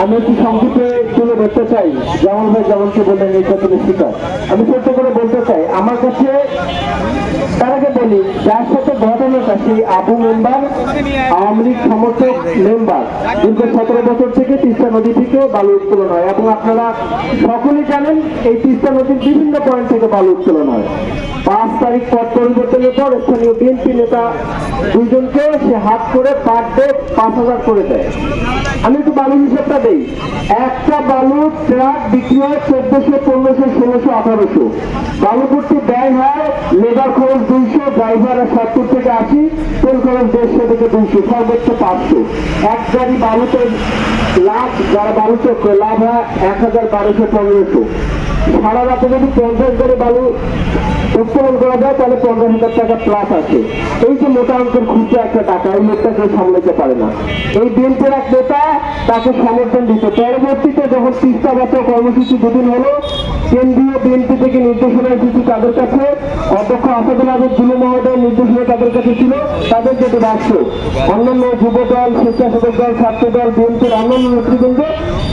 আমি একটু সংক্ষেপে তুলে ধরতে চাই। যেমন ভাই যেমনকে বললেন নির্বাচনের শিকার আমি ছোট্ট করে বলতে চাই, আমার কাছে তার আগে বলি, যার সাথে ঘটনাটা সেই আবু মেম্বার, আওয়ামী লীগ সমর্থক মেম্বার। দীর্ঘ সতেরো বছর থেকে তিস্তা নদী থেকে বালু উত্তোলন হয়। এবং আপনারা সকলেই জানেন, এই তিস্তা নদীর বিভিন্ন পয়েন্ট থেকে বালু উত্তোলন হয়। পাঁচ তারিখ পথ পরিবর্তনের পর স্থানীয় বিএনপি নেতা দুইজনকে সে হাত করে পার ডে পাঁচ হাজার করে দেয়। আমি একটু বালু হিসাবটা দেই। একটা বালু ট্রাক বিক্রি হয় চোদ্দশো, পনেরোশো, ষোলোশো, আঠারোশো। বালু ভর্তি ব্যয় হয় লেবার খরচ দুইশো, ড্রাইভার সত্তর থেকে আশি, তেল খরচ দেড়শো থেকে দুইশো, সর্বোচ্চ পাঁচশো। এক গাড়ি বালুতে লাভ, যারা বালু চক্র লাভ হয় এক হাজার বারোশো, পনেরোশো। সারা রাতে যদি পঞ্চাশ গাড়ি বালু উত্তোলন করা যায়, তাহলে পঞ্চাশ হাজার টাকা প্লাস আছে। এই যে মোটা অঙ্কের খুঁজে একটা টাকা, এই লোকটা কেউ সামলাতে পারে না। এই বিএনপির এক নেতা তাকে সমর্থন দিত। পরবর্তীতে যখন তিস্তা বছর কর্মসূচি দুদিন হলো, কেন্দ্রীয় বিএনপি থেকে নির্দেশনা এসেছে তাদের কাছে। অধ্যক্ষ আসাদুল আজম জুলু মহোদয়ের নির্দেশনা তাদের কাছে ছিল। তাদের যেটি বাক্স অন্যান্য যুব দল, স্বেচ্ছাসেবক দল, ছাত্র দল বিএনপির অন্যান্য নেতৃবৃন্দ,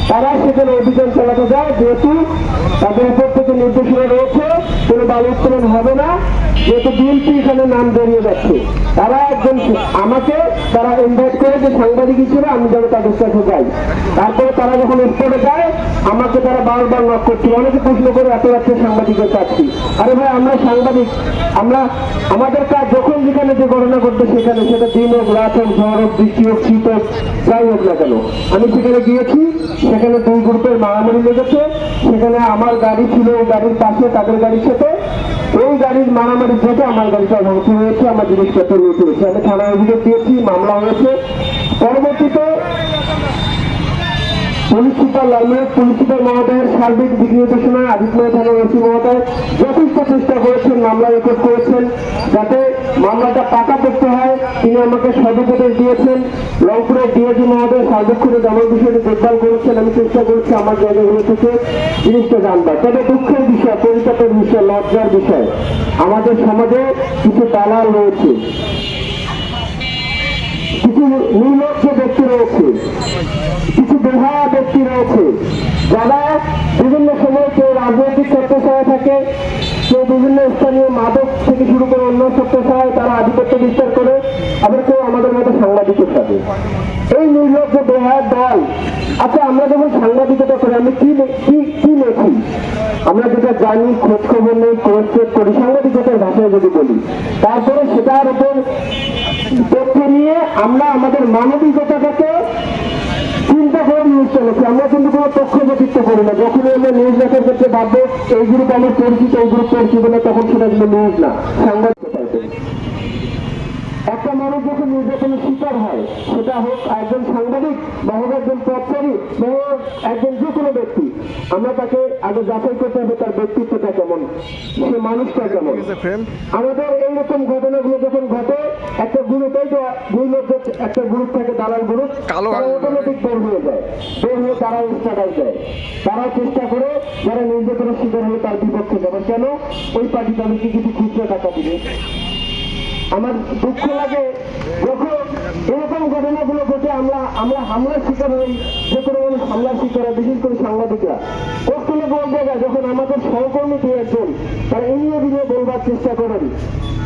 তারা সেখানে অভিযান চালাতে যায়। যেহেতু তাদের উপর থেকে নির্দেশনা রয়েছে, কোনো বালু উত্তোলন হবে না, যেহেতু বিএনপি এখানে নাম জড়িয়ে যাচ্ছে তারা একজন আমাকে, তারা ইনভাইট করে যে সাংবাদিক হিসেবে আমি যেন তাদের কাছে যাই। তারপরে তারা যখন স্পটে যায়, আমাকে তারা বারবার নক করছিল। অনেকে প্রশ্ন করে, এত রাত্রে সাংবাদিকের চাচ্ছি আরে ভাই, আমরা সাংবাদিক, আমরা, আমাদের কাজ যখন যেখানে যে ঘটনা ঘটবে সেখানে, সেটা দিন হোক, রাত হোক, ঝড় হোক, বৃষ্টি হোক, শীত হোক, যাই হোক না কেন। আমি সেখানে গিয়েছি, সেখানে দুই গ্রুপের মারামারি লেগেছে, সেখানে আমার গাড়ি ছিল ওই গাড়ির পাশে, তাদের গাড়ির সাথে। ওই গাড়ির মারামারি থেকে আমার গাড়িটা ধ্বংস হয়েছে, আমার জিনিসপত্র নিয়ে চলেছে। আমি থানায় অভিযোগ দিয়েছি, মামলা হয়েছে। পরবর্তীতে পুলিশ সুপার পুলিশ সুপার সার্বিক যথেষ্ট চেষ্টা করেছেন, মামলা রেকর্ড করেছেন, যাতে মামলাটা পাকা করতে হয়। তিনি আমাকে সদুপদেশ দিয়েছেন। রংপুরের ডিএজি মহোদয় সার্বক্ষণিক আমার বিষয়টি দেখভাল করেছেন। আমি চেষ্টা করেছি আমার জায়গাগুলো থেকে জিনিসটা জানবার। তবে দুঃখের বিষয়, পরিতাপের বিষয়, লজ্জার বিষয়। আমাদের সমাজে কিছু দালাল রয়েছে। কিছু নির্লজ্জ ব্যক্তি রয়েছে। কিছু বেহায়া ব্যক্তি রয়েছে। যারা বিভিন্ন সময় কেউ রাজনৈতিক সত্যসায় থাকে, কেউ বিভিন্ন স্থানীয় মাদক থেকে শুরু করে অন্য সত্যসায় তারা আধিপত্য বিস্তার করে আবার কেউ আমাদের মতো সাংবাদিকের সাথে এই নির্লজ্জ বেহায়ার দল। আচ্ছা আমরা যখন সাংবাদিকতা করি, আমি কি কি লেখি? আমরা যেটা জানি খোঁজ খবর নেই চেক করি, সাংবাদিকতার ভাষায় যদি বলি। তারপরে সেটার উপর তথ্য নিয়ে আমরা আমাদের মানবিকতাটাকে চিন্তা করে নিউজ চালাচ্ছি আমরা কিন্তু কোনো পক্ষপাতিত্ব করি না। যখন আমরা নিউজ লেখার ক্ষেত্রে ভাববো এই গ্রুপ আমার পরিচিত, এই গ্রুপ পরিচিত না, তখন সেটা কিন্তু নিউজ না। সাংবাদিকতা একটা মানুষ যখন নির্যাতনের শিকার হয় সেটা হোক একজন সাংবাদিক বা হোক একজন পথচারী বা হোক একজন যে কোনো ব্যক্তি আমরা তাকে আগে যাচাই করতে হবে তার ব্যক্তিত্বটা কেমন সে মানুষটা কেমন। আমাদের এইরকম ঘটনাগুলো যখন ঘটে একটা গ্রুপেই তো দুই লোক একটা গ্রুপ থাকে দালাল গ্রুপ তারা অটোমেটিক বের হয়ে যায়। বের হয়ে তারা স্টার্টাই যায় তারা চেষ্টা করে যারা নির্যাতনের শিকার হলে তার বিপক্ষে যাবে। কেন? ওই পার্টি তাদেরকে কিছু খুচরো টাকা দিবে। আমার দুঃখ লাগে যখন এরকম ঘটনাগুলো ঘটে, আমরা আমরা হামলার শিকার হই, যে কোনো মানুষ হামলার শিকার হয়, বিশেষ করে সাংবাদিকরা। কখনো কোন জায়গায় যখন আমাদের সহকর্মী দু একজন, তারা এই নিয়ে বলবার চেষ্টা করেন।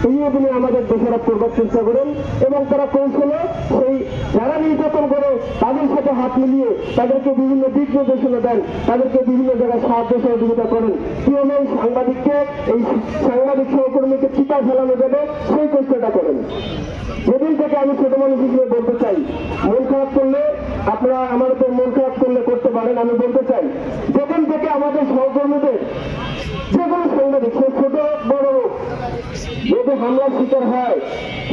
এই নিয়ে আমাদের দোষারোপ করবার চেষ্টা করেন এবং তারা কৌশলে সেই, যারা নির্যাতন করে তাদের সাথে হাত মিলিয়ে তাদেরকে বিভিন্ন দিক নির্দেশনা দেন, তাদেরকে বিভিন্ন জায়গায় সাহায্য সহযোগিতা করেন। কীভাবে এই সাংবাদিককে, এই সাংবাদিক সহকর্মীকে চিতা ফেলানো যাবে, সেই চেষ্টাটা করেন। যেদিন থেকে আমি ছোট মানুষ হিসেবে বলতে চাই, মন খারাপ করলে আপনারা আমার উপর মন খারাপ করলে করতে পারেন, আমি বলতে চাই, যেদিন থেকে আমাদের সহকর্মীদের, যে কোনো সাংবাদিক, সে ছোট যদি হামলার শিকার হয়,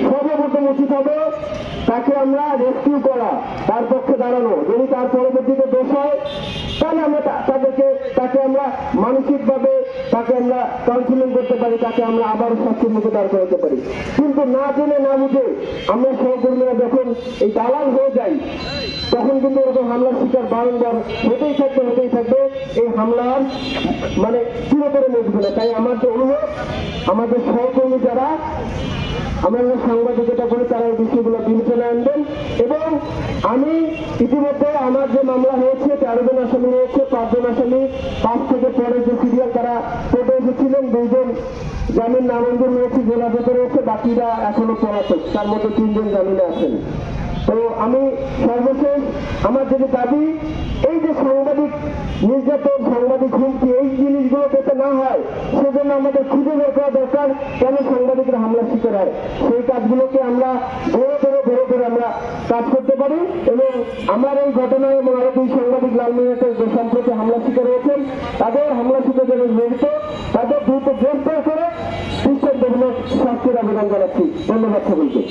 সর্বপ্রথম উচিত হবে তাকে আমরা রেস্কিউ করা, তার পক্ষে দাঁড়ানো। যদি তার পরবর্তীতে দোষ হয়, তাহলে আমরা তাদেরকে তাকে আমরা মানসিকভাবে তাকে আমরা কাউন্সিলিং করতে পারি, তাকে আমরা আবার শাস্তির মুখে দাঁড় করাতে পারি। কিন্তু না জেনে, না বুঝে আমরা সহকর্মীরা যখন এই দালাল হয়ে যাই, তখন কিন্তু এরকম হামলার শিকার বারংবার হতেই থাকবে হতেই থাকবে। এই হামলার মানে চিরতরে মিটবে না তাই আমার যে অনুরোধ, আমাদের সহকর্মী যারা, আমরা সাংবাদিকতা করি তারা বিষয়গুলো বিবেচনা আনবেন। এবং আমি ইতিমধ্যে আমার যে মামলা হয়েছে তেরো জন আসামি রয়েছে পাঁচজন আসামি, পাঁচ থেকে পরে যে সিরিয়াল তারা কোর্টে এসেছিলেন, দুইজন জামিন নামঞ্জুর হয়েছে ভেতরে রয়েছে বাকিরা এখনও পলাতক। তার মধ্যে তিনজন জামিনে আছেন। তো আমি সর্বশেষ আমার যেটা দাবি, এই যে সাংবাদিক নির্যাতন, সাংবাদিক হুমকি, এই জিনিসগুলো যাতে না হয়, সেজন্য আমাদের খুঁজে বের করা দরকার কেন সাংবাদিকরা হামলার শিকার হয়। সেই কাজগুলোকে আমরা ধরে ধরে ধরে ধরে আমরা কাজ করতে পারি এবং আমার এই ঘটনায় এবং আরও দুই সাংবাদিক লালমিনাতে যে সম্প্রতি হামলা শিকার হয়েছেন, তাদের হামলা শিকার যারা জড়িত তাদের দ্রুত গ্রেফতার করে দৃশ্যের শাস্তির আবেদন জানাচ্ছি। ধন্যবাদ সকলকে।